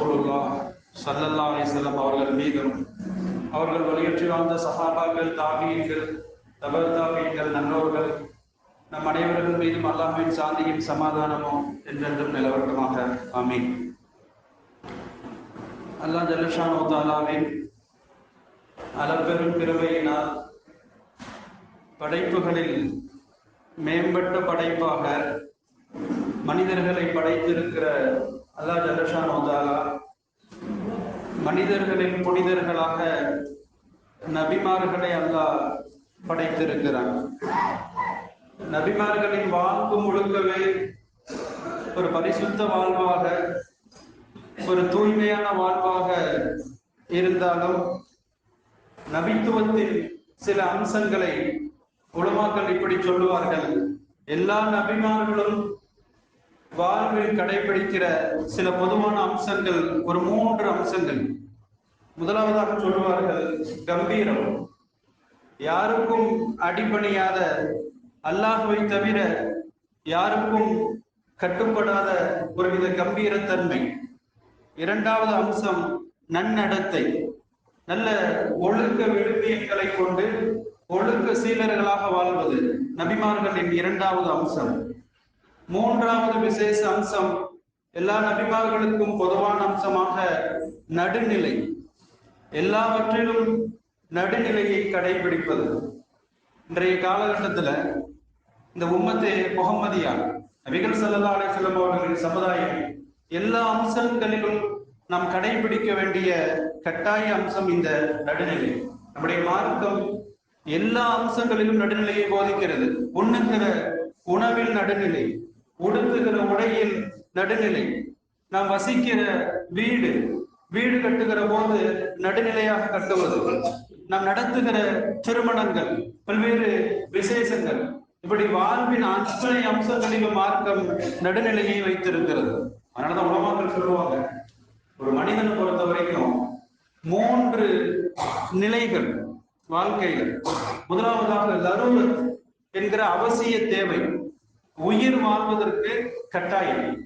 ரசூலுல்லா சல்லல்லா அலிசல்லம் அவர்கள் மீதும் அவர்கள் வலியுற்றி வாழ்ந்த சஹாபாக்கள் தாபியங்கள் தபர் தாபியங்கள் நல்லோர்கள் நம் அனைவர்கள் மீதும் அல்லாஹின் சாந்தியும் சமாதானமும் என்றென்றும் நிலவட்டமாக. ஆமீன். அல்லா ஜல்லஷானு தாலாவின் அளப்பெரும் பிறவையினால் படைப்புகளில் மேம்பட்ட படைப்பாக மனிதர்களை படைத்திருக்கிற அல்லா ஜலஷான் ஓதாலா மனிதர்களின் புனிதர்களாக நபிமார்களை அல்லாஹ் படைத்திருக்கிறான். நபிமார்களின் வாழ்வு முழுக்கவே ஒரு பரிசுத்த வாழ்வாக ஒரு தூய்மையான வாழ்வாக இருந்தாலும் நபித்துவத்தின் சில அம்சங்களை உலமாக்கள் இப்படி சொல்லுவார்கள். எல்லா நபிமார்களும் வாழ்வில் கடைபிடிக்கிற சில பொதுவான அம்சங்கள் ஒரு மூன்று அம்சங்கள். முதலாவதாக சொல்லுவார்கள் கம்பீரம். யாருக்கும் அடிபணியாத அல்லாஹுவை தவிர யாருக்கும் கட்டுப்படாத ஒருவித கம்பீரத்தன்மை. இரண்டாவது அம்சம் நன்னடத்தை. நல்ல ஒழுக்க விழுமியங்களை கொண்டு ஒழுக்க சீலர்களாக வாழ்வது. நபிமார்களின் இரண்டாவது அம்சம். மூன்றாவது விசேஷ அம்சம் எல்லா நபிமார்களுக்கும் பொதுவான அம்சமாக நடுநிலை. எல்லாவற்றிலும் நடுநிலையை கடைபிடிப்பது. இன்றைய காலகட்டத்துல இந்த உம்மத்தே முகம்மதியா நபிகள் சல்லா அலிசல்லம் அவர்களின் சமுதாயம் எல்லா அம்சங்களிலும் நாம் கடைபிடிக்க வேண்டிய கட்டாய அம்சம் இந்த நடுநிலை. நம்முடைய மார்க்கம் எல்லா அம்சங்களிலும் நடுநிலையை போதிக்கிறது. உண்ணுகிற உணவில் நடுநிலை. உடுத்துகிற உடையில் நடுநிலை. நாம் வசிக்கிற வீடு வீடு கட்டுகிற போது நடுநிலையாக கட்டுவது. நாம் நடத்துகிற திருமணங்கள் பல்வேறு விசேஷங்கள். இப்படி வாழ்வின் அத்தனை அம்சங்களிலும் மார்க்கம் நடுநிலையை வைத்திருக்கிறது. அதனாலதான் உலமாக்கள் சொல்லுவாங்க ஒரு மனிதனை பொறுத்த வரைக்கும் மூன்று நிலைகள் வாழ்க்கைகள் முதலாவதாக லருவத் என்கிற அவசிய தேவை. உயிர் வாழ்வதற்கு கட்டாயம்.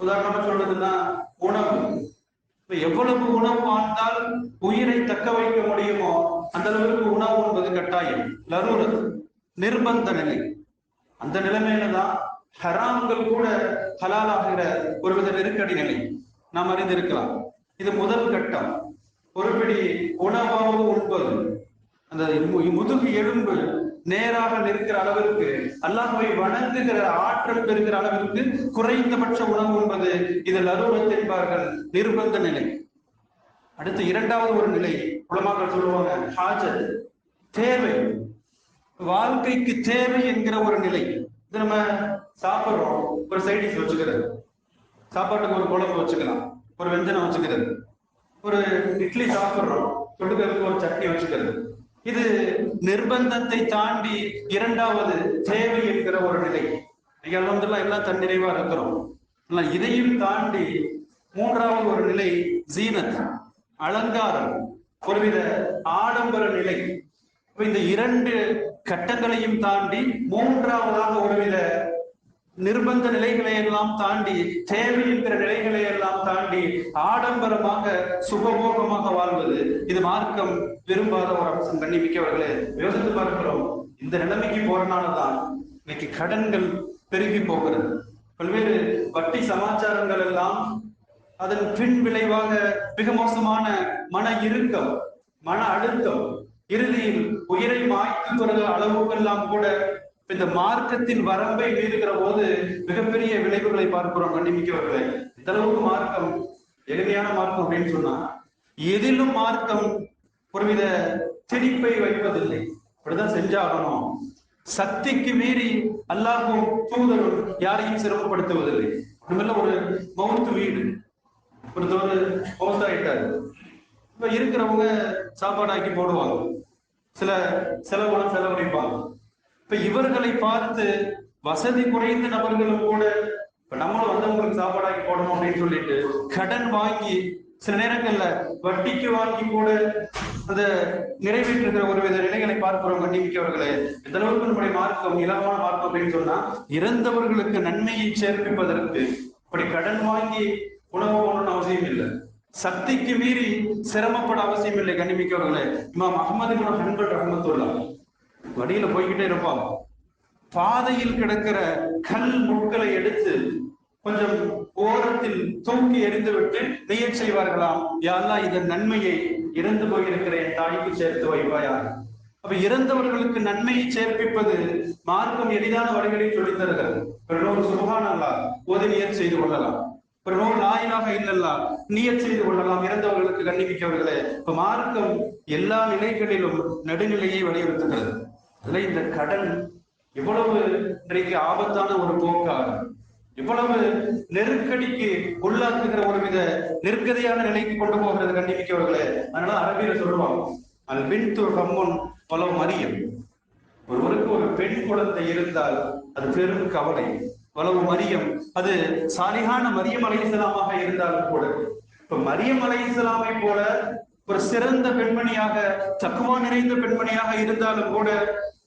உதாரணமா சொல்றதுன்னா உணவு. இப்ப எவ்வளவு உணவு வாழ்ந்தால் உயிரை தக்க வைக்க முடியுமோ அந்த அளவுக்கு உணவு என்பது கட்டாயம். லரூரத் நிர்பந்த நிலை. அந்த நிலைமையில தான் ஹராம்கள் கூட ஹலாலாகிற ஒருவித நெருக்கடி நிலை நாம் அறிந்திருக்கலாம். இது முதல் கட்டம். ஒருபடி உணவாவது உண்பது. அந்த முதுகு எலும்பு நேராக நிற்கிற அளவிற்கு அல்லாஹுவை வணங்குகிற ஆற்றல் பெறுகிற அளவிற்கு குறைந்தபட்ச உணவு என்பது இதில் அருவத் தெரிவார்கள். நிர்பந்த நிலை. அடுத்து இரண்டாவது ஒரு நிலை உலமாக்கள் சொல்லுவாங்க ஹாஜர் தேவை. வாழ்க்கைக்கு தேவை என்கிற ஒரு நிலை. இது நம்ம சாப்பிடுறோம். ஒரு சைடிஷ் வச்சுக்கிறது. சாப்பாட்டுக்கு ஒரு குழம்பு வச்சுக்கலாம். ஒரு வெஞ்சனம் வச்சுக்கிறது. ஒரு இட்லி சாப்பிடுறோம். தொட்டுக்கிறதுக்கு ஒரு சட்னி வச்சுக்கிறது. இது நிர்பந்தத்தை தாண்டி இரண்டாவது தேவை என்கிற ஒரு நிலை. நீங்கள் வந்து எல்லாம் தன்னிறைவா இருக்கிறோம். இதையும் தாண்டி மூன்றாவது ஒரு நிலை ஜீனத் அலங்காரம். ஒருவித ஆடம்பர நிலை. இந்த இரண்டு கட்டங்களையும் தாண்டி மூன்றாவதாக ஒருவித நிர்பந்த நிலைகளை எல்லாம் தாண்டி தேவை என்கிற நிலைகளை எல்லாம் தாண்டி ஆடம்பரமாக சுகபோகமாக வாழ்வது இது மார்க்கம் விரும்பாத ஒரு அம்சம். கண்ணிமிக்கவர்களே யோசித்து பார்க்கிறோம். இந்த நிலைமைக்கு போறனாலதான் இன்னைக்கு கடன்கள் பெருகி போகிறது. பல்வேறு வட்டி சமாச்சாரங்கள் எல்லாம் அதன் பின் விளைவாக மிக மோசமான மன இறுக்கம் மன அழுத்தம் இறுதியில் உயிரை மாய்த்து வருகிற அளவுக்கெல்லாம் கூட இந்த மார்க்கத்தின் வரம்பை மீறுகிற போது மிகப்பெரிய விளைவுகளை பார்க்கிறோம் கண்டிமிக்கவர்களே இந்த அளவுக்கு மார்க்கம் எளிமையான மார்க்கம் அப்படின்னு சொன்னா எதிலும் மார்க்கம் ஒருவித திணிப்பை வைப்பதில்லை. அப்படிதான் செஞ்சாகணும். சக்திக்கு மீறி அல்லாஹும் தூதரும் யாரையும் சிரமப்படுத்துவதில்லை. ஒண்ணுமில்ல ஒரு மவுத்து வீடு. ஒருத்தர் மவுத்தாயிட்டாரு. இப்ப இருக்கிறவங்க சாப்பாடாக்கி போடுவாங்க. சில செலவுகளும் செலவழிப்பாங்க. இப்ப இவர்களை பார்த்து வசதி குறைந்த நபர்களும் கூட இப்ப நம்மளும் வந்தவங்களுக்கு சாப்பாடாக்கி போடணும் அப்படின்னு சொல்லிட்டு கடன் வாங்கி சில நேரங்கள்ல வட்டிக்கு வாங்கி கூட அதை நிறைவேற்றுகிற ஒரு வித நிலைகளை பார்க்கிறோம் கண்டிமிக்கவர்களே எந்த அளவுக்கு நம்முடைய மார்க்கம் இலவமான மார்க்கம் அப்படின்னு சொன்னா இறந்தவர்களுக்கு நன்மையை சேர்ப்பிப்பதற்கு அப்படி கடன் வாங்கி உணவு போகணும்னு அவசியம் இல்லை. சக்திக்கு மீறி சிரமப்பட அவசியம் இல்லை கண்டிப்பிக்கவர்களே இமாம் அகமது குணம் ஹன்பல் ரஹமத்துல்லா வழியில போய்கிட்டே இருப்பாங்க பாதையில் கிடக்கிற கல் முட்களை எடுத்து கொஞ்சம் ஓரத்தில் தூக்கி எறிந்துவிட்டு நெய்யச் செய்வார்களாம் யாரெல்லாம் இதன் நன்மையை இறந்து போயிருக்கிற என் தாய்க்கு சேர்த்து வைப்பாயார் அப்ப இறந்தவர்களுக்கு நன்மையை சேர்ப்பிப்பது மார்க்கம் எளிதான வழிகளில் சொல்லித் தருகிறது. பிறனோர் சுபகானல்லா ஓதி செய்து கொள்ளலாம். பிறனோர் லாயிலாக இல்லல்லா நீயர் செய்து கொள்ளலாம். இறந்தவர்களுக்கு கண்ணிமிக்கவர்களே இப்ப மார்க்கம் எல்லா நிலைகளிலும் நடுநிலையை வலியுறுத்துகிறது. அதுல இந்த கடன் இவ்வளவு இன்றைக்கு ஆபத்தான ஒரு போக்காக இவ்வளவு நெருக்கடிக்கு உள்ளாக்குகிற ஒரு வித நெருக்கடியான நிலைக்கு கொண்டு போகிறது கண்டிமிக்கவர்களே அதனால அரபியில சொல்லுவாங்க அது பின் ஹம்முன் பல மரியம். ஒருவருக்கு ஒரு பெண் குழந்தை இருந்தால் அது பெரும் கவலை. வளவு மரியம் அது சாலிகான மரியம் அலைசலாமாக இருந்தாலும் கூட இப்ப மரியம் அலைசலாமை போல ஒரு சிறந்த பெண்மணியாக தக்குவா நிறைந்த பெண்மணியாக இருந்தாலும் கூட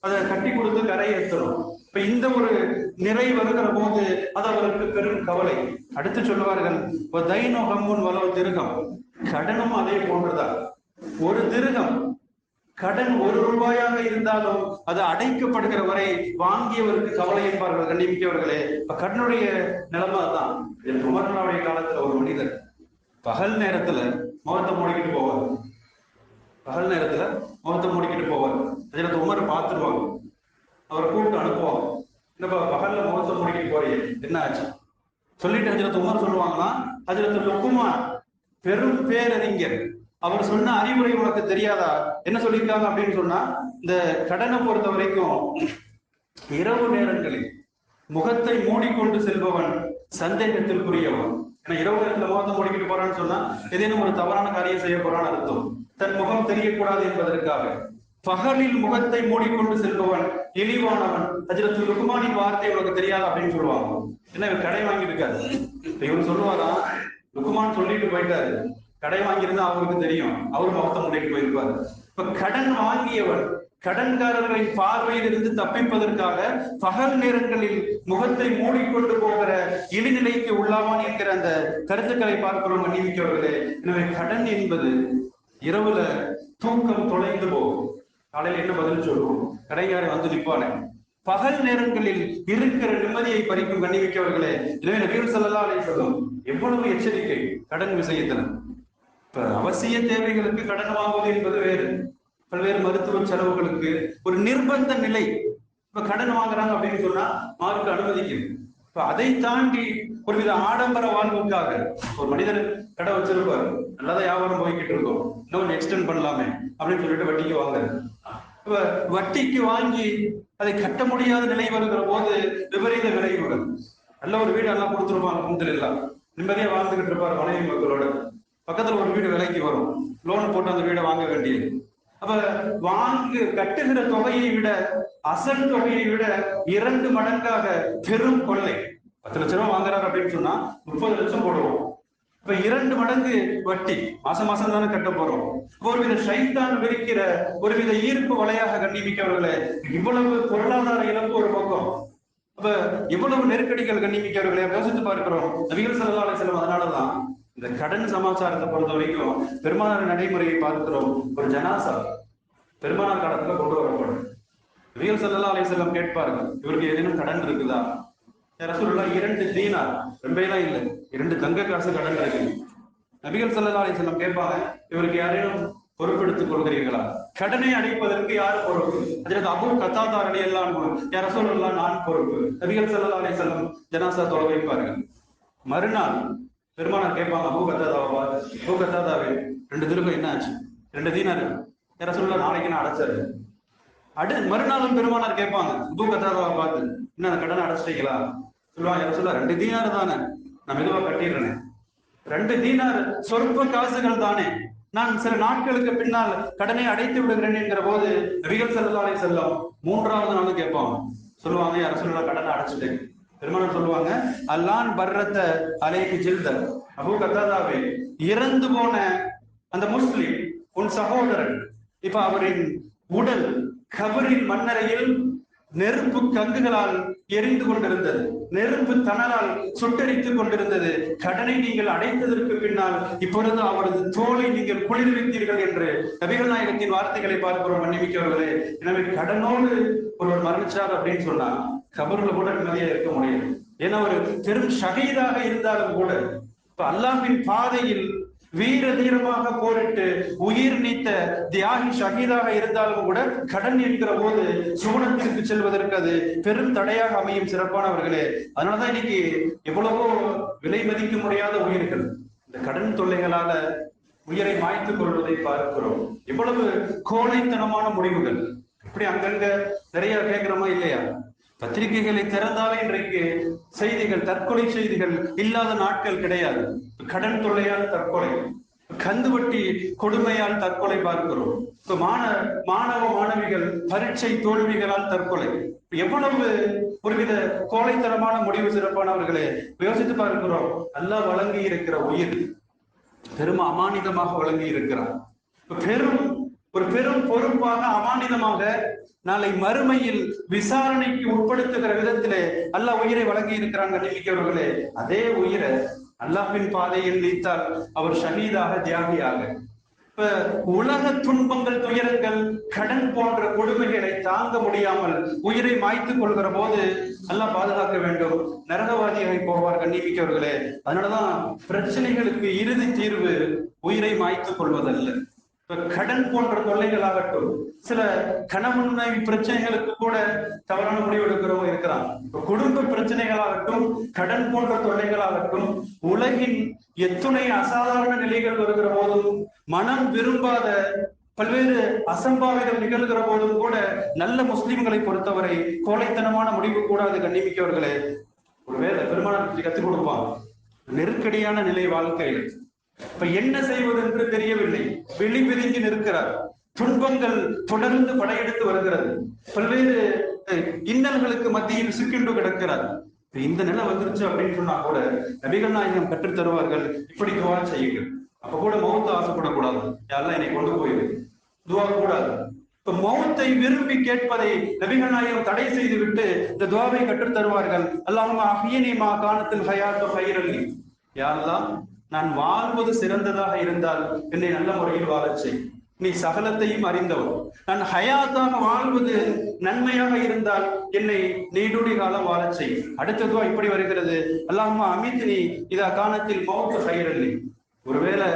அதை கட்டி கொடுத்து கரையேற்றணும் இப்ப இந்த ஒரு நிறை வருகிற போது அது அவருக்கு பெரும் கவலை. அடுத்து சொல்லுவார்கள் தைனோ ஹம்முன் வளவு திருகம். கடனும் அதே போன்றுதான். ஒரு திருகம் கடன் ஒரு ரூபாயாக இருந்தாலும் அது அடைக்கப்படுகிற வரை வாங்கியவருக்கு கவலை என்பார்கள் கண்டிப்பிக்கவர்களே. இப்ப கடனுடைய நிலைமை தான் உமர்னாவுடைய காலத்துல ஒரு மனிதர் பகல் நேரத்துல முகத்தை மூடிக்கிட்டு போவார். பகல் நேரத்துல முகத்தை மூடிக்கிட்டு போவார். அதில் உமர் பார்த்துருவாங்க. அவரை கூப்பிட்டு அனுப்புவாங்க. என்னப்பா பகல்ல முகத்தை மூடிக்கிட்டு போறீங்க. என்ன ஆச்சு? சொல்லிட்டு ஹஜரத் உமர் சொல்லுவாங்கன்னா ஹஜரத் லுக்குமார் பெரும் பேரறிஞர். அவர் சொன்ன அறிவுரை உனக்கு தெரியாதா? என்ன சொல்லியிருக்காங்க அப்படின்னு சொன்னா இந்த கடனை பொறுத்த வரைக்கும் இரவு நேரங்களில் முகத்தை மூடிக்கொண்டு செல்பவன் சந்தேகத்திற்குரியவன். ஏன்னா இரவு நேரத்துல முகத்தை மூடிக்கிட்டு போறான்னு சொன்னா ஏதேனும் ஒரு தவறான காரியம் செய்ய போறான்னு அர்த்தம். தன் முகம் தெரியக்கூடாது என்பதற்காக. பகலில் முகத்தை மூடிக்கொண்டு செல்பவன் இழிவானவன். ஹஜரத் ருக்குமானின் வார்த்தை உனக்கு தெரியாது அப்படின்னு சொல்லுவாங்க. என்ன இவர் கடை வாங்கி இருக்காது இப்ப இவர் சொல்லுவாராம் ருக்குமான் சொல்லிட்டு போயிட்டாரு. கடை வாங்கியிருந்தா அவருக்கு தெரியும். அவர் முகத்தை மூடிட்டு போயிருப்பாரு. இப்ப கடன் வாங்கியவன் கடன்காரர்களின் பார்வையில் இருந்து தப்பிப்பதற்காக பகல் நேரங்களில் முகத்தை மூடிக்கொண்டு போகிற இழிநிலைக்கு உள்ளாவான் என்கிற அந்த கருத்துக்களை பார்க்கிறோம் மன்னிமிக்கவர்களே எனவே கடன் என்பது இரவுல தூக்கம் தொலைந்து போகும். காலையில என்ன பதில் சொல்லுவோம்? கடைக்காரன் வந்து நிற்பானே பகல் நேரங்களில் இருக்கிற நிம்மதியை பறிக்கும் கண்ணிமிக்கவர்களே எனவே நபீர் ஸல்லல்லாஹு அலைஹி சொல்லும் எவ்வளவு எச்சரிக்கை கடன் விஷயத்துல? இப்ப அவசிய தேவைகளுக்கு கடன் வாங்குவது என்பது வேறு. பல்வேறு மருத்துவ செலவுகளுக்கு ஒரு நிர்பந்த நிலை. இப்ப கடன் வாங்குறாங்க அப்படின்னு சொன்னா மார்க்கு அனுமதிக்கும். இப்ப அதை தாண்டி ஒருவித ஆடம்பர வாழ்வுக்காக ஒரு மனிதர் கடை வச்சிருப்பாரு. நல்லதான் வியாபாரம் போய்கிட்டு இருக்கோம். இன்னும் எக்ஸ்டெண்ட் பண்ணலாமே அப்படின்னு சொல்லிட்டு வட்டிக்கு வாங்க வட்டிக்கு வாங்கி அதை கட்ட முடியாத நிலை வருகிற போது விபரீத விளைவுகள் நல்ல ஒரு வீடு எல்லாம் கொடுத்துருப்பாங்க முந்தில் எல்லாம்? நிம்மதியா வாழ்ந்துகிட்டு இருப்பார் மனைவி மக்களோட. பக்கத்துல ஒரு வீடு விலைக்கு வரும். லோன் போட்டு அந்த வீடை வாங்க வேண்டியது. அப்ப வாங்கு கட்டுகிற தொகையை விட அசல் தொகையை விட இரண்டு மடங்காக பெரும் கொள்ளை. பத்து லட்ச ரூபாய் வாங்குறாரு அப்படின்னு சொன்னா முப்பது லட்சம் போடுவோம். இப்ப இரண்டு மடங்கு வட்டி மாசம் மாசம் தானே கட்ட போறோம். ஒருவித சைத்தான் விரிக்கிற ஒருவித ஈர்ப்பு வலையாக கண்ணிமிக்கவர்களே இவ்வளவு பொருளாதார இழப்பு ஒரு பக்கம். அப்ப இவ்வளவு நெருக்கடிகள் கண்ணிமிக்கவர்களே யோசித்து பார்க்கிறோம். நபிகள் ஸல்லல்லாஹு அலைஹி அதனாலதான் இந்த கடன் சமாச்சாரத்தை பொறுத்த வரைக்கும் பெருமானார் நடைமுறையை பார்க்கிறோம். ஒரு ஜனாசா பெருமானார் காலத்துல கொண்டு வரப்படும். நபிகள் ஸல்லல்லாஹு அலைஹி வஸல்லம் கேட்பார்கள் இவருக்கு ஏதேனும் கடன் இருக்குதா? ரசூலுல்லாஹ் இரண்டு தீனார். ரொம்பலாம் இல்லை. இரண்டு தங்க காசு கடன் இருக்கு நபிகள் சல்லா அலைஹி செல்லம் கேட்பாங்க இவருக்கு யாரேனும் பொறுப்பெடுத்துக் கொள்கிறீர்களா? கடனை அடைப்பதற்கு யார் பொறுப்பு? அதற்கு அபு கத்தாதாரணி எல்லாம் நான் பொறுப்பு. நபிகள் சல்லா அலி செல்லம் ஜனாசா தொலை வைப்பார்கள். மறுநாள் பெருமானார் கேட்பாங்க அபு கத்தாதாவா அபு கத்தாதாவே ரெண்டு திருப்பம் என்ன ஆச்சு? ரெண்டு தீனார். யார சொல்ல நாளைக்கு நான் அடைச்சாரு அடு மறுநாளும் பெருமானார் கேட்பாங்க அபு கத்தாதாவை பார்த்து என்ன அந்த கடனை அடைச்சிட்டீங்களா? சொல்லுவாங்க யார சொல்ல ரெண்டு தீனார் தானே. நான் மெதுவா கட்டிடுறேன். ரெண்டு தீனார் சொற்ப காசுகள் தானே. நான் சில நாட்களுக்கு பின்னால் கடனை அடைத்து விடுகிறேன் என்கிற போது நபிகள் செல்லாலே செல்லும் மூன்றாவது நாள் கேட்போம் சொல்லுவாங்க யார சொல்லலாம் கடனை அடைச்சிட்டேன். பெருமாள் சொல்லுவாங்க அல்லான் பர்ரத்த அலைக்கு ஜில்த. அபு கத்தாதாவே இறந்து போன அந்த முஸ்லிம் உன் சகோதரன் இப்ப அவரின் உடல் கபரின் மண்ணறையில் நெருப்பு கங்குகளால் எரிந்து கொண்டிருந்தது. நெருப்பு தணலால் சுட்டரித்துக் கொண்டிருந்தது. கடனை நீங்கள் அடைத்ததற்கு பின்னால் இப்பொழுது அவரது தோலை நீங்கள் குளிர்வித்தீர்கள் என்று நபிகள் நாயகத்தின் வார்த்தைகளை பார்க்கிறோம் மன்னிமிக்கவர்களே எனவே கடனோடு ஒருவர் மரணிச்சார் அப்படின்னு சொன்னா கபர்ல கூட நிம்மதியா இருக்க முடியாது. ஏன்னா ஒரு பெரும் ஷகீதாக இருந்தாலும் கூட இப்ப அல்லாஹின் பாதையில் வீர தீரமாக போரிட்டு உயிர் நீத்த தியாகி ஷஹீதாக இருந்தாலும் கூட கடன் என்கிற போது சுவனத்திற்கு செல்வதற்கு அது பெரும் தடையாக அமையும் சிறப்பானவர்களே. அதனாலதான் இன்னைக்கு எவ்வளவோ விலை மதிக்க முடியாத உயிர்கள். இந்த கடன் தொல்லைகளால உயிரை மாய்த்துக் கொள்வதை பார்க்கிறோம். எவ்வளவு கோழைத்தனமான முடிவுகள். இப்படி அங்கங்க நிறைய கேட்கிறோமா இல்லையா? பத்திரிகைகளை திறந்தாலே இன்றைக்கு செய்திகள் தற்கொலை செய்திகள் இல்லாத நாட்கள் கிடையாது. கடன் தொல்லையால் தற்கொலை கந்துவட்டி கொடுமையால் தற்கொலை பார்க்கிறோம். மாணவ மாண மாணவ மாணவிகள் பரீட்சை தோல்விகளால் தற்கொலை. எவ்வளவு ஒருவித கோழைத்தனமான முடிவு சிறப்பானவர்களே யோசித்து பார்க்கிறோம். நல்லா வழங்கி இருக்கிற உயிர் பெரும் அமானிதமாக வழங்கி இருக்கிறார் பெரும் ஒரு பெரும் பொறுப்பாக அமானிதமாக நாளை மறுமையில் விசாரணைக்கு உட்படுத்துகிற விதத்திலே அல்லாஹ் உயிரை வழங்கி இருக்கிறாங்க நம்பிக்கையவர்களே அதே உயிரை அல்லாஹின் பாதையில் நீத்தால் அவர் ஷஹீதாக தியாகியாக. இப்ப உலக துன்பங்கள் துயரங்கள் கடன் போன்ற கொடுமைகளை தாங்க முடியாமல் உயிரை மாய்த்துக் கொள்கிற போது எல்லாம் பாதுகாக்க வேண்டும். நரகவாதியாக போவார் கண்ணிமிக்கவர்களே அதனாலதான் பிரச்சனைகளுக்கு இறுதி தீர்வு உயிரை மாய்த்துக் கொள்வதல்ல. கடன் போன்ற தொல்லைகளாகட்டும் சில கணவன் மனைவி பிரச்சனைகளுக்கு கூட தவறான முடிவு எடுக்கிறவங்க இருக்கிறாங்க இப்ப குடும்ப பிரச்சனைகளாகட்டும் கடன் போன்ற தொல்லைகளாகட்டும் உலகின் எத்துணை அசாதாரண நிலைகள் வருகிற போதும் மனம் விரும்பாத பல்வேறு அசம்பாவிதம் நிகழ்கிற போதும் கூட நல்ல முஸ்லிம்களை பொறுத்தவரை கோழைத்தனமான முடிவு கூட அது கண்ணிமிக்கவர்களே. ஒருவேளை பெருமானத்தை கத்துக் கொடுப்பான். நெருக்கடியான நிலை வாழ்க்கையில். இப்ப என்ன செய்வது என்று தெரியவில்லை. வெளி பிரிஞ்சு நிற்கிறார். துன்பங்கள் தொடர்ந்து படையெடுத்து வருகிறது. பல்வேறு இன்னல்களுக்கு மத்தியில் சிக்கிண்டு கிடக்கிறார். இந்த நிலை வந்துருச்சு அப்படின்னு சொன்னா கூட நபிகள் நாயகம் கற்றுத் தருவார்கள். இப்படி துவா செய்யுங்கள். அப்ப கூட மௌத்த ஆசைப்படக்கூடாது. யாரெல்லாம் என்னை கொண்டு போயிரு? துவா கூடாது. இப்ப மௌத்தை விரும்பி கேட்பதை நபிகள் நாயகம் தடை செய்து விட்டு இந்த துவாவை கற்றுத் தருவார்கள். அல்லாஹ் அஹியனிமா காணத்தில் ஹயாத்து ஹைரல்லி. யாரெல்லாம்? நான் வாழ்வது சிறந்ததாக இருந்தால் என்னை நல்ல முறையில் வாழச் செய். நீ சகலத்தையும் அறிந்தவன். நான் ஹயாத்தாக வாழ்வது நன்மையாக இருந்தால் என்னை நீடுடி காலம் வாழச் செய். அடுத்ததுவா இப்படி வருகிறது. அல்லாமா அமித்னி இதா காலத்தில் மௌத்து ஹைரல்லி ஒருவேளை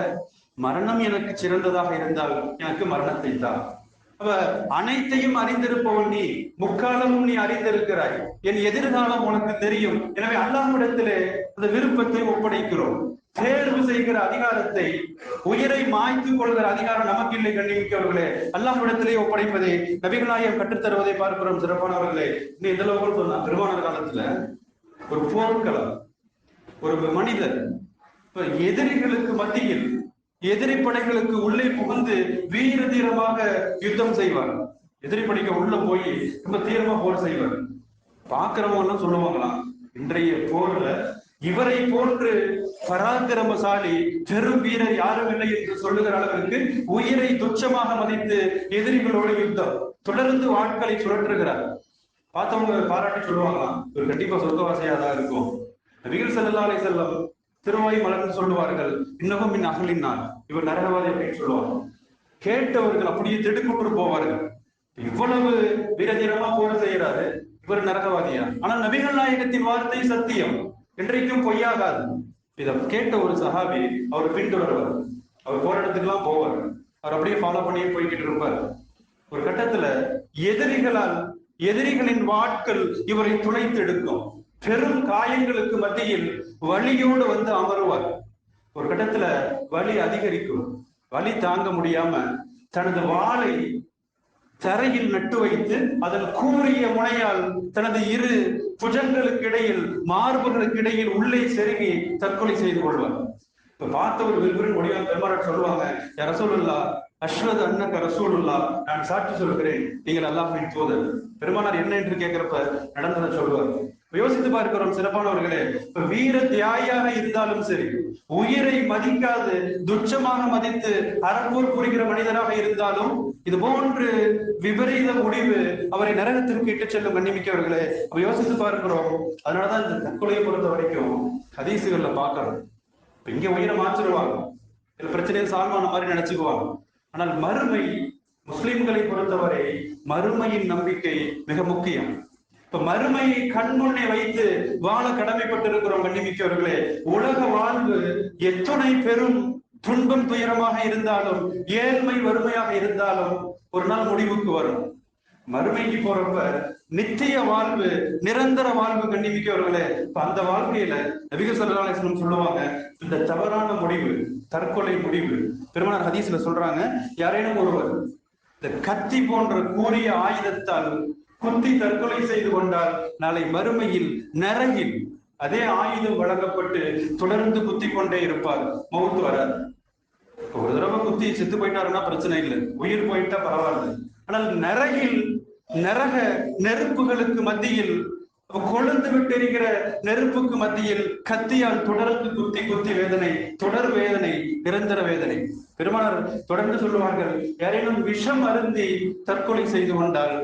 மரணம் எனக்கு சிறந்ததாக இருந்தால் எனக்கு மரணத்தை தான் அவ அனைத்தையும் அறிந்திருப்பவன் நீ முக்காலமும் நீ அறிந்திருக்கிறாய். என் எதிர்காலம் உனக்கு தெரியும். எனவே அல்லாஹ்விடத்திலே அந்த விருப்பத்தை ஒப்படைக்கிறோம். தேர்வு செய்கிற அதிகாரத்தை உயிரை மாய்த்து கொள்கிற அதிகாரம் நமக்கு இல்லை கண்ணிமிக்கவர்களே. அல்லாஹ்விடத்திலே ஒப்படைப்பதை நபிகளாயம் கற்றுத்தருவதை பார்க்கிறோம் சிறப்பானவர்களே. இன்னும் இந்த அளவுக்கு சொன்னா பெருமானார் காலத்துல ஒரு போர்க்களம் ஒரு மனிதர் இப்ப எதிரிகளுக்கு மத்தியில் எதிரி படைகளுக்கு உள்ளே புகுந்து வீர தீரமாக யுத்தம் செய்வார். எதிரி படைக்கு உள்ள போய் ரொம்ப தீரமா போர் செய்வார். பாக்குறவங்க எல்லாம் சொல்லுவாங்களாம் இன்றைய போர்ல இவரை போன்று பராக்கிரமசாலி பெரும் வீரர் யாரும் இல்லை என்று சொல்லுகிற அளவிற்கு உயிரை துச்சமாக மதித்து எதிரிகளோடு யுத்தம் தொடர்ந்து வாட்களை சுழற்றுகிறார். பார்த்தவங்க பாராட்டி சொல்லுவாங்களாம் இவர் கண்டிப்பா சொர்க்கவாசியா தான் இருக்கும். நபிகள் ஸல்லல்லாஹு செல்லம் திருவாய் மலர்ந்து சொல்லுவார்கள் இன்னமும் மின் அகலினார் இவர் நரகவாதி அப்படின்னு சொல்லுவாங்க. கேட்டவர்கள் அப்படியே திடுக்குற்று போவார்கள். இவ்வளவு வீரதீரமா போர் செய்யறாரு இவர் நரகவாதியா? ஆனா நபிகள் நாயகத்தின் வார்த்தை சத்தியம். என்றைக்கும் பொய்யாகாது. இதை கேட்ட ஒரு சஹாபி அவர் பின்தொடர்வார். அவர் போராட்டத்துக்கெல்லாம் போவார். அவர் அப்படியே ஃபாலோ பண்ணியே போய்கிட்டு இருப்பார். ஒரு கட்டத்துல எதிரிகளால் எதிரிகளின் வாட்கள் இவரை துளைத்து எடுக்கும். பெரும் காயங்களுக்கு மத்தியில் வலியோடு வந்து அமருவார். ஒரு கட்டத்துல வலி அதிகரிக்கும். வலி தாங்க முடியாம தனது வாளை தரையில் நட்டு வைத்து அதன் கூறிய முனையால் தனது இரு புஜங்களுக்கு இடையில் மார்புகளுக்கு இடையில் உள்ளே செருகி தற்கொலை செய்து கொள்வார். இப்ப பார்த்த ஒரு விரும்புகிற பெருமாள் சொல்லுவாங்க ரசூலுல்லா அஸ்வத் அண்ணக்க ரசூலுல்லா நான் சாட்சி சொல்கிறேன் நீங்கள் அல்லாஹின் தூதர். பெருமானார் என்ன என்று கேட்கிறப்ப நடந்ததை சொல்லுவார். யோசித்து பார்க்கிறோம் சிறப்பானவர்களே. இப்ப வீர தியாகியாக இருந்தாலும் சரி உயிரை மதிக்காது துச்சமாக மதித்து அறப்போர் புரிகிற மனிதராக இருந்தாலும் இது போன்று விபரீத முடிவு அவரை நரகத்திற்கு இட்டு செல்லும் கண்ணிமிக்கவர்களே. அப்ப யோசித்து பார்க்கிறோம் அதனாலதான் இந்த தற்கொலையை பொறுத்த வரைக்கும் ஹதீசுகள்ல பார்க்கிறோம் இப்ப இங்க உயிரை மாற்றிடுவாங்க. இதுல பிரச்சனையை சால்வான மாதிரி நினைச்சுக்குவாங்க. ஆனால் மறுமை முஸ்லிம்களை பொறுத்தவரை மறுமையின் நம்பிக்கை மிக முக்கியம். இப்ப மறுமையை கண்முன்னே வைத்து வாழ கடமைப்பட்டிருக்கிறோம் கண்ணிமிக்கவர்களே. உலக வாழ்வு எத்துணை பெரும் துன்பம் துயரமாக இருந்தாலும் ஏழ்மை வறுமையாக இருந்தாலும் ஒரு நாள் முடிவுக்கு வரும். மறுமைக்கு போறப்ப நித்திய வாழ்வு நிரந்தர வாழ்வு கண்டிமிக்கவர்களே இப்ப அந்த வாழ்க்கையில நபிக சல்லாஸ்லம் சொல்லுவாங்க இந்த தவறான முடிவு தற்கொலை முடிவு. பெருமானார் ஹதீஸ்ல சொல்றாங்க யாரேனும் ஒருவர் இந்த கத்தி போன்ற கூறிய ஆயுதத்தால் குத்தி தற்கொலை செய்து கொண்டால் நாளை மறுமையில் நரகில். அதே ஆயுதம் வழங்கப்பட்டு தொடர்ந்து குத்தி கொண்டே இருப்பார். மௌத்து வராது ஒரு தடவை குத்தி செத்து போயிட்டாருன்னா பிரச்சனை இல்லை. உயிர் போயிட்டா பரவாயில்ல. ஆனால் நரகில் நரக நெருப்புகளுக்கு மத்தியில் கொழுந்து விட்டிருக்கிற நெருப்புக்கு மத்தியில் கத்தியால் தொடர்ந்து குத்தி குத்தி வேதனை தொடர் வேதனை நிரந்தர வேதனை. பெருமானார் தொடர்ந்து சொல்லுவார்கள் யாரேனும் விஷம் அருந்தி தற்கொலை செய்து கொண்டால்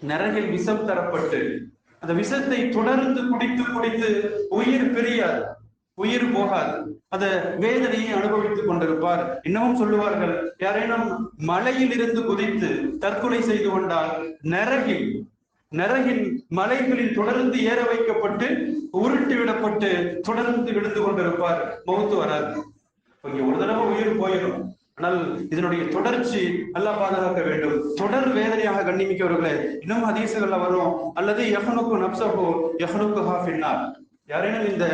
நரகில் விஷம் தரப்பட்டு அந்த விஷத்தை தொடர்ந்து குடித்து குடித்து உயிர் பிரியாது உயிர் போகாது. அந்த வேதனையை அனுபவித்துக் கொண்டிருப்பார். இன்னமும் சொல்லுவார்கள் யாரேனும் மலையில் இருந்து குதித்து தற்கொலை செய்து கொண்டால் நரகில் நரகின் மலைகளில் தொடர்ந்து ஏற வைக்கப்பட்டு உருட்டி விடப்பட்டு தொடர்ந்து விழுந்து கொண்டிருப்பார். மௌத்து வராது. கொஞ்சம் ஒரு தடவை உயிர் போயிடும். ஆனால் இதனுடைய தொடர்ச்சி நல்லா பாதுகாக்க வேண்டும். தொடர் வேதனையாக கண்ணிமிக்கவர்களே இன்னும் ஹதீசுகள்ல வரும். அல்லது எஃபனுக்கு நப்சஹோ எஹனுக்கு ஹாஃபின்னார் யாரேனும் இந்த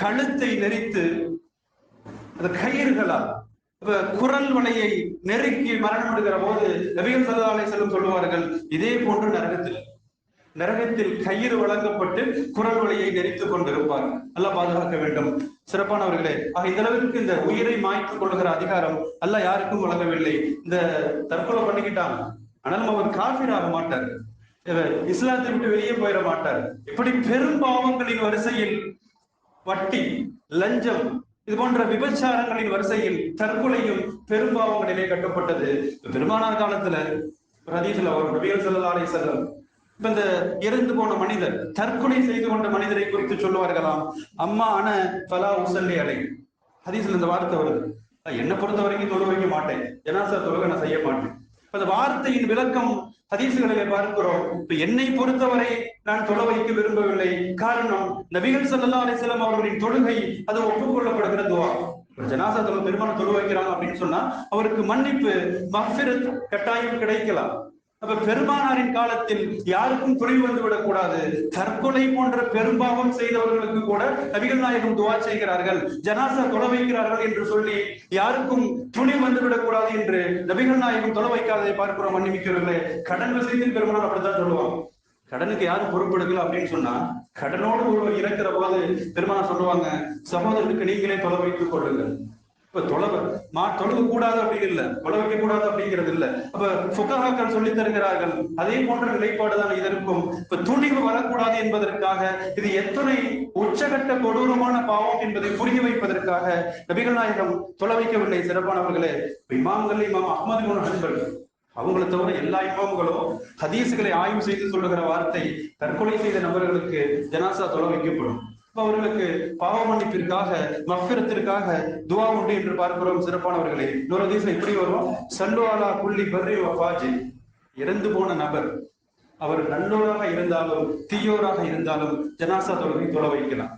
கழுத்தை நெறித்து அந்த கயிறுகளால் குரல் வலையை நெருக்கி மரணம் எடுக்கிற போது நபிகள் சல்லா செல்லும் சொல்லுவார்கள் இதே போன்று நரகத்தில். நரகத்தில் கயிறு வழங்கப்பட்டு குரல் வலையை நெறித்துக் கொண்டிருப்பார். நல்லா பாதுகாக்க வேண்டும். சிறப்பானவர்களே ஆக இந்த அளவிற்கு இந்த உயிரை மாய்த்துக் கொள்கிற அதிகாரம் அல்ல யாருக்கும் வழங்கவில்லை. இந்த தற்கொலை பண்ணிக்கிட்டாங்க ஆனாலும் அவர் காஃபிர் ஆக மாட்டார். இஸ்லாத்தை விட்டு வெளியே போயிட மாட்டார். இப்படி பெரும் பாவங்களின் வரிசையில் வட்டி லஞ்சம் இது போன்ற விபச்சாரங்களின் வரிசையில் தற்கொலையும் பெரும்பாவங்களிலே கட்டப்பட்டது. பெரும்பாலான காலத்துல ஹதீஸ்ல அவர் நபிகள் ஸல்லல்லாஹு அலைஹி இப்ப இந்த இறந்து போன மனிதர் தற்கொலை செய்து கொண்ட மனிதரை குறித்து சொல்லுவார்களாம். அம்மா ஆன பலா உசல்லி அலை ஹதீஸ்ல இந்த வார்த்தை வருது. என்னை பொறுத்த வரைக்கும் தொழு வைக்க மாட்டேன். ஜனாசா தொழுக நான் செய்ய மாட்டேன். அந்த வார்த்தையின் விளக்கம் ஹதீசுகளிலே பார்க்கிறோம். இப்ப என்னை பொறுத்தவரை நான் தொழ வைக்க விரும்பவில்லை. காரணம் நபிகள் சல்லா அலிசல்லாம் அவர்களின் தொழுகை அது ஒப்புக்கொள்ளப்படுகிற துவா. ஒரு ஜனாசா தொழு பெருமான தொழு வைக்கிறாங்க அப்படின்னு சொன்னா அவருக்கு மன்னிப்பு மஃபிரத் கட்டாயம் கிடைக்கலாம். அப்ப பெருமானாரின் காலத்தில் யாருக்கும் துணிவு வந்து விடக்கூடாது. தற்கொலை போன்ற பெரும்பாவம் செய்தவர்களுக்கு கூட நபிகள் நாயகம் துவா செய்கிறார்கள். ஜனாசா தொலை வைக்கிறார்கள் என்று சொல்லி யாருக்கும் துணி வந்து விடக்கூடாது என்று நபிகள் நாயகம் தொலை வைக்காததை பார்க்கிறோம் மன்னிமிக்கிறவர்களே கடன் விஷயத்தில் பெருமானார் அப்படித்தான் சொல்லுவாங்க. கடனுக்கு யாரும் பொறுப்பெடுக்கல அப்படின்னு சொன்னா கடனோடு ஒருவர் இறக்கிற போது பெருமானார் சொல்லுவாங்க சகோதரருக்கு நீங்களே தொலை வைத்துக் கொள்ளுங்கள். இப்ப தொலைவ மா தொழுக கூடாது அப்படின்னு இல்ல. தொலை வைக்க கூடாது அப்படிங்கிறது இல்ல. அப்ப புக்ககாக்கள் சொல்லி தருகிறார்கள். அதே போன்ற நிலைப்பாடுதான் இதற்கும் இப்ப துணிவு வரக்கூடாது என்பதற்காக இது எத்தனை உச்சகட்ட கொடூரமான பாவம் என்பதை புரிய வைப்பதற்காக நபிகள் நாயகம் தொலை வைக்கவில்லை சிறப்பானவர்களே. இமாம்கள் இமாம் அஹ்மது நண்பர்கள் அவங்களை தவிர எல்லா இமாம்களும் ஹதீசுகளை ஆய்வு செய்து சொல்லுகிற வார்த்தை தற்கொலை செய்த நபர்களுக்கு ஜனாசா தொலை வைக்கப்படும். அவர்களுக்கு பாவ மன்னிப்பிற்காக மஃபிரத்திற்காக துவா உண்டு என்று பார்க்கிறோம் சிறப்பானவர்களே. இன்னொரு தீசம் இப்படி வரும் சல்லுவாலா புள்ளி பர்ரி வஃபாஜி இறந்து போன நபர். அவர் நல்லோராக இருந்தாலும் தீயோராக இருந்தாலும் ஜனாசா தொழுகை தொலை வைக்கலாம்.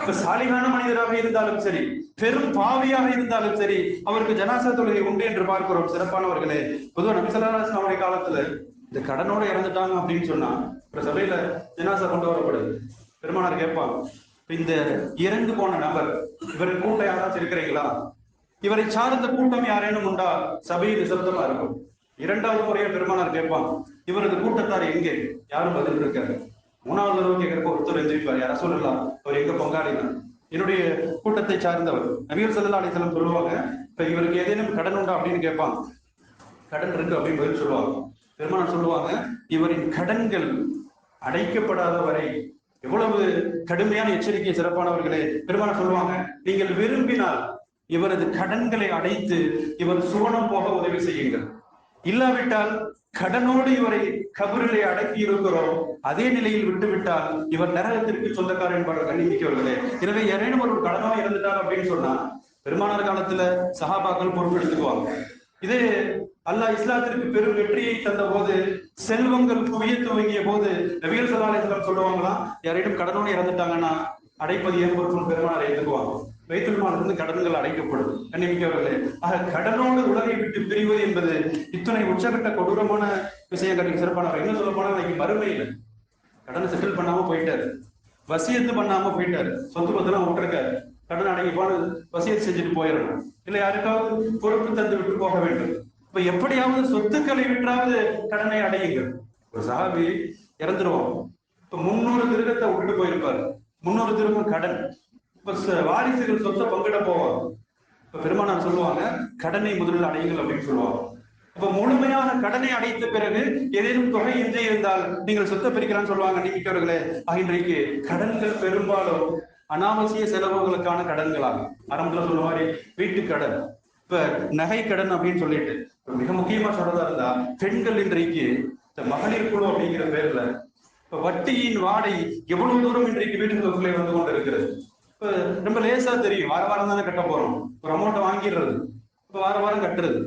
இப்ப சாலிகான மனிதராக இருந்தாலும் சரி பெரும் பாவியாக இருந்தாலும் சரி அவருக்கு ஜனாசா தொழுகை உண்டு என்று பார்க்கிறோம் சிறப்பானவர்களே. பொதுவாக நபிசல்லாஸ் அவருடைய காலத்துல இந்த கடனோட இறந்துட்டாங்க அப்படின்னு சொன்னா ஒரு சபையில ஜனாசா கொண்டு வரப்படுது பெருமானார் கேட்பாங்க இந்த இறந்து போன நபர் இவர் கூட்டம் யாராச்சும் இருக்கிறீங்களா? இவரை சார்ந்த கூட்டம் யாரேனும் உண்டா? சபையில் நிசப்தமா இருக்கும். இரண்டாவது முறையை பெருமானார் கேட்பான் இவரது கூட்டத்தார் எங்கே? யாரும் பதில் இருக்காரு மூணாவது தடவை கேட்கிறப்ப ஒருத்தர் எந்திரிப்பார் யார சொல்லலாம் அவர் எங்க பங்காளினா என்னுடைய கூட்டத்தை சார்ந்தவர் நபிகள் ஸல்லல்லாஹு அலைஹி சொல்லுவாங்க இப்ப இவருக்கு ஏதேனும் கடன் உண்டா? அப்படின்னு கேட்பாங்க கடன் இருக்கு அப்படின்னு பதில் சொல்லுவாங்க. பெருமானார் சொல்லுவாங்க இவரின் கடன்கள் அடைக்கப்படாத வரை எவ்வளவு கடுமையான எச்சரிக்கை சிறப்பானவர்களே பெருமான சொல்லுவாங்க நீங்கள் விரும்பினால் இவரது கடன்களை அடைத்து இவர் சுவனம் போக உதவி செய்யுங்கள். இல்லாவிட்டால் கடனோடு இவரை கபரிலே அடக்கி இருக்கிறோம் அதே நிலையில் விட்டுவிட்டால் இவர் நரகத்திற்கு சொந்தக்காரர் என்பார்கள் கண்ணிமிக்கவர்களே எனவே யாரேனும் ஒரு கடனோ இறந்துட்டார் அப்படின்னு சொன்னா பெருமானார் காலத்துல சகாபாக்கள் பொறுப்பு எடுத்துக்குவாங்க. இதே அல்லாஹ் இஸ்லாத்திற்கு பெரும் வெற்றியை தந்த போது செல்வங்கள் குவிய துவங்கிய போது நபிகள் சலாலயத்தில் சொல்லுவாங்களா யாரையும் கடனோடு இறந்துட்டாங்கன்னா அடைப்பது ஏன் பொறுப்பும் பெருமானார் ஏற்றுக்குவாங்க வைத்துல்மான் கடன்கள் அடைக்கப்படும். கண்ணிமிக்கவர்களே ஆக கடனோடு உலகை விட்டு பிரிவது என்பது இத்தனை உச்சகட்ட கொடூரமான விஷயங்கள் சிறப்பானவர் என்ன சொல்ல போனா இன்னைக்கு மறுமையில் கடனை செட்டில் பண்ணாம போயிட்டாரு. வசியத்து பண்ணாம போயிட்டாரு. சொத்து பத்தெல்லாம் விட்டுருக்காரு. கடன் அடைப்பான வசியத்து செஞ்சுட்டு போயிடணும். இல்ல யாருக்காவது பொறுப்பு தந்து விட்டு போக வேண்டும். இப்ப எப்படியாவது சொத்துக்களை விட்டாவது கடனை அடையுங்கள். ஒரு சஹாபி இறந்துருவோம் இப்ப முன்னூறு திருகத்தை விட்டுட்டு போயிருப்பாரு. முன்னூறு திருகம் கடன். இப்ப ச- வாரிசுகள் சொத்தை பங்கிட போவாங்க. இப்ப பெருமானார் சொல்லுவாங்க கடனை முதலில் அடையுங்கள் அப்படின்னு சொல்லுவாங்க. இப்ப முழுமையாக கடனை அடைத்த பிறகு ஏதேனும் தொகை இன்றி இருந்தால் நீங்கள் சொத்தை பிரிக்கலாம்னு சொல்லுவாங்க நீக்கிட்டவர்களே. ஆக இன்றைக்கு கடன்கள் பெரும்பாலும் அனாவசிய செலவுகளுக்கான கடன்களாகும். ஆரம்பத்துல சொன்ன மாதிரி வீட்டு கடன் இப்ப நகை கடன் அப்படின்னு சொல்லிட்டு மிக முக்கியமா சொல்றதா இருந்தா பெண்கள் இன்றைக்கு இந்த மகளிர் குழு அப்படிங்கிற பேர்ல இப்ப வட்டியின் வாடை எவ்வளவு தூரம் இன்றைக்கு வீட்டுக்குள்ளே வந்து கொண்டு இருக்கிறது இப்ப ரொம்ப லேசா தெரியும். வார வாரம் தானே கட்ட போறோம். ஒரு அமௌண்ட் வாங்கிடுறது. இப்ப வார வாரம் கட்டுறது.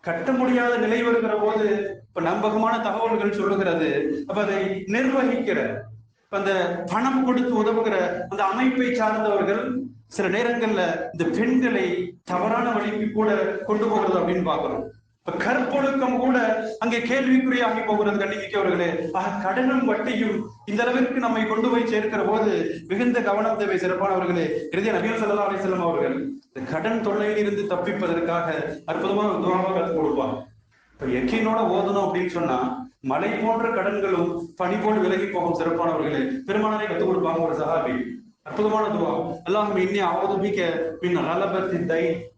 கட்ட முடியாத நிலை வருகிற போது இப்ப நம்பகமான தகவல்கள் சொல்லுகிறது. அப்ப அதை நிர்வகிக்கிற இப்ப அந்த பணம் கொடுத்து உதவுகிற அந்த அமைப்பை சார்ந்தவர்கள் சில நேரங்கள்ல இந்த பெண்களை தவறான வழிக்கு கூட கொண்டு போகிறது அப்படின்னு பாக்குறோம் கற்பொழுக்கம் கூட அங்கே கேள்விக்குறியாகி போகிறது கண்ணிமிக்கவர்களே ஆக கடனும் வட்டியும் இந்த அளவிற்கு நம்மை கொண்டு போய் சேர்க்கிற போது மிகுந்த கவனம் தேவை சிறப்பானவர்களே. இறுதிய நபிகள் சல்லா அலிசல்லாம் அவர்கள் இந்த கடன் தொல்லையில் இருந்து தப்பிப்பதற்காக அற்புதமான ஒரு கற்றுக் இப்ப எக்கையினோட ஓதணும் அப்படின்னு சொன்னா மலை போன்ற கடன்களும் பனி போல் விலகி போகும் சிறப்பானவர்களே. பெருமானரை கற்றுக் கொடுப்பாங்க ஒரு சஹாபி. அற்புதமான துவா. அல்லாஹ் இன்னி அவதுபிக்க பின் அலபத்தி தை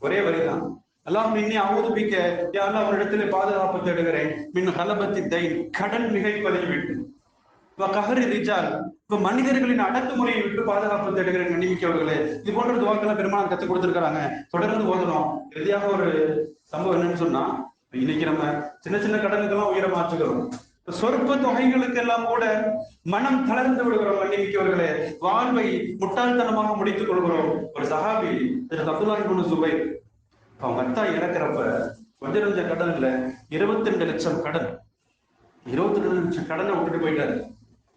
ஒரே வரிதான். அல்லாஹும் இன்னி அவதுபிக்க யாரெல்லாம் ஒரு இடத்துல பாதுகாப்பு தேடுகிறேன். மின் ஹலபத்தி தை கடன் மிகைப்பதை விட்டு. இப்ப கஹரி ரிஜால் இப்ப மனிதர்களின் அடக்குமுறையை விட்டு பாதுகாப்பு தேடுகிறேன் கண்ணிமிக்கவர்களே. இது போன்ற துவாக்கெல்லாம் பெருமாள் கத்துக் கொடுத்திருக்கிறாங்க. தொடர்ந்து ஓதணும். இறுதியாக ஒரு சம்பவம் என்னன்னு சொன்னா இன்னைக்கு நம்ம சின்ன சின்ன கடனுக்கெல்லாம் உயிரை மாற்றுகிறோம் சொற்ப தொகைகளுக்கு எல்லாம் கூட மனம் தளர்ந்து விடுகிறோம் மன்னிமிக்கவர்களே வாழ்வை முட்டாள்தனமாக முடித்துக் கொள்கிறோம். ஒரு சஹாபி திரு அப்துல்லாஹி அவங்க அத்தா இறக்குறப்ப கொஞ்ச இருந்த கடன்ல இருபத்தி ரெண்டு லட்சம் கடன். இருபத்தி ரெண்டு லட்சம் கடனை விட்டுட்டு போயிட்டாரு.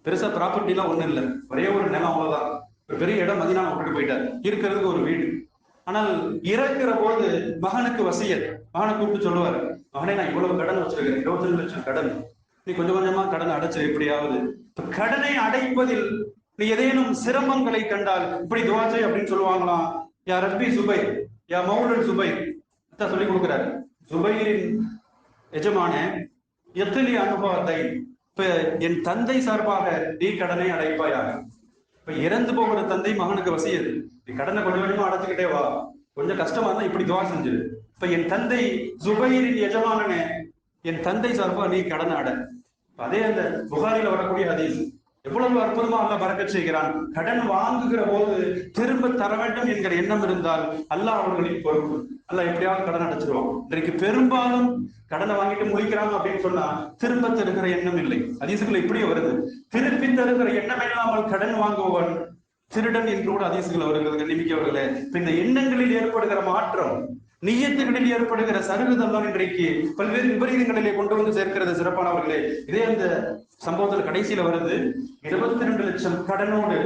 பெருசா ப்ராப்பர்ட்டி எல்லாம் ஒண்ணும் இல்ல. ஒரே ஒரு நிலம் அவ்வளவுதான். ஒரு பெரிய இடம் மதினா விட்டுட்டு போயிட்டாரு. இருக்கிறதுக்கு ஒரு வீடு. ஆனால் இறக்குற போது மகனுக்கு வசியல். மகனை கூப்பிட்டு சொல்லுவாரு மகனே நான் இவ்வளவு கடன் வச்சிருக்கேன் இருபத்தி ரெண்டு லட்சம் கடன். நீ கொஞ்சம் கொஞ்சமா கடன் அடைச்சு எப்படியாவது. இப்ப கடனை அடைப்பதில் நீ ஏதேனும் சிரமங்களை கண்டால் இப்படி துவாஜை அப்படின்னு சொல்லுவாங்களாம். யா ரப்பி சுபை. யா மௌலன் சுபை. சொல்லி கொடுக்குறாரு. ஜுபைரின் எஜமான எத்தனை அனுபவத்தை இப்ப என் தந்தை சார்பாக நீ கடனை அடைப்பாயாக? இப்ப இறந்து போகிற தந்தை மகனுக்கு வசியது நீ கடனை கொஞ்சம் கொஞ்சமா அடைச்சுக்கிட்டே வா. கொஞ்சம் கஷ்டமா இருந்தா இப்படி துவா செஞ்சது இப்ப என் தந்தை ஜுபைரின் எஜமானனே என் தந்தை சார்பா நீ கடனை அட. அதே அந்த புகாரில வரக்கூடிய ஹதீஸ். எவ்வளவு அற்புதமா அல்லாஹ் பறக்க செய்கிறான்? கடன் வாங்குகிற போது திரும்ப தர வேண்டும் என்கிற எண்ணம் இருந்தால் அல்லாஹ் அவர்களின் பொறுப்பு. அல்லாஹ் எப்படியாவது கடன் அடைச்சிருவான். இன்றைக்கு பெரும்பாலும் கடனை வாங்கிட்டு முடிக்கிறாங்க அப்படின்னு சொன்னா திரும்ப தருகிற எண்ணம் இல்லை. அதிசுகள் இப்படி வருது. திருப்பி தருகிற எண்ணம் இல்லாமல் கடன் வாங்குபவன் திருடன் என்று கூட அதிசுகள் வருகிறது நம்பிக்கை அவர்களே. இந்த எண்ணங்களில் ஏற்படுகிற மாற்றம் நியத்துகளில் ஏற்படுகிற சருகுதெல்லாம் இன்றைக்கு பல்வேறு விபரீதங்களிலே கொண்டு வந்து சேர்க்கிறது சிறப்பானவர்களே. இதே அந்த சம்பவத்தில் கடைசியில வருது. இருபத்தி ரெண்டு லட்சம் கடனோடு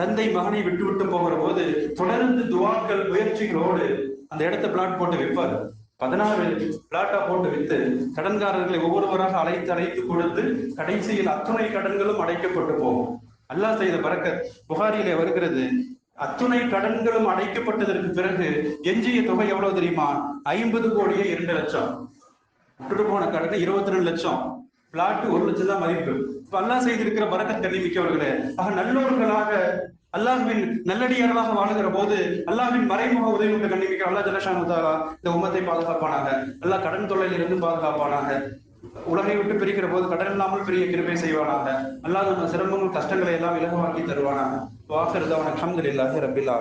தந்தை மகனை விட்டு விட்டு போகிற போது தொடர்ந்து துவாக்கள் முயற்சிகளோடு அந்த இடத்தை பிளாட் போட்டு விற்பார். பதினாறு பிளாட்டா போட்டு வித்து கடன்காரர்களை ஒவ்வொருவராக அழைத்து அழைத்து கொடுத்து கடைசியில் அத்துணை கடன்களும் அடைக்கப்பட்டு போகும். அல்லாஹ் செய்த பறக்க. புகாரியிலே வருகிறது அத்துணை கடன்களும் அடைக்கப்பட்டதற்கு பிறகு எஞ்சிய தொகை எவ்வளவு தெரியுமா? ஐம்பது கோடியே இரண்டு லட்சம். விட்டுட்டு போன கடன் இருபத்தி ரெண்டு லட்சம். பிளாட் ஒரு லட்சம் தான் மதிப்பு. இப்ப அல்லாஹ் செய்திருக்கிற பரக்கத் கண்ணி மிக்கவர்களே ஆக நல்லோர்களாக அல்லாஹ்வின் நல்லடியார்களாக வாழுகிற போது அல்லாஹ்வின் மறைமுக உதவி கொண்டு கண்டிப்பாக அல்லா ஜலஷானு இந்த உம்மத்தை பாதுகாப்பானாக. அல்லாஹ் கடன் தொல்லையில் பாதுகாப்பானாங்க பாதுகாப்பானாக. உலகை விட்டு பிரிக்கிற போது கடன் இல்லாமல் பெரிய கிருமை செய்வானாக. அல்லாத நம்ம சிரமங்கள் கஷ்டங்களை எல்லாம் இலகுவாக்கி தருவானாக. வாக்குறது அவனுக்கு அஹமதுல்லாஹி ரபில்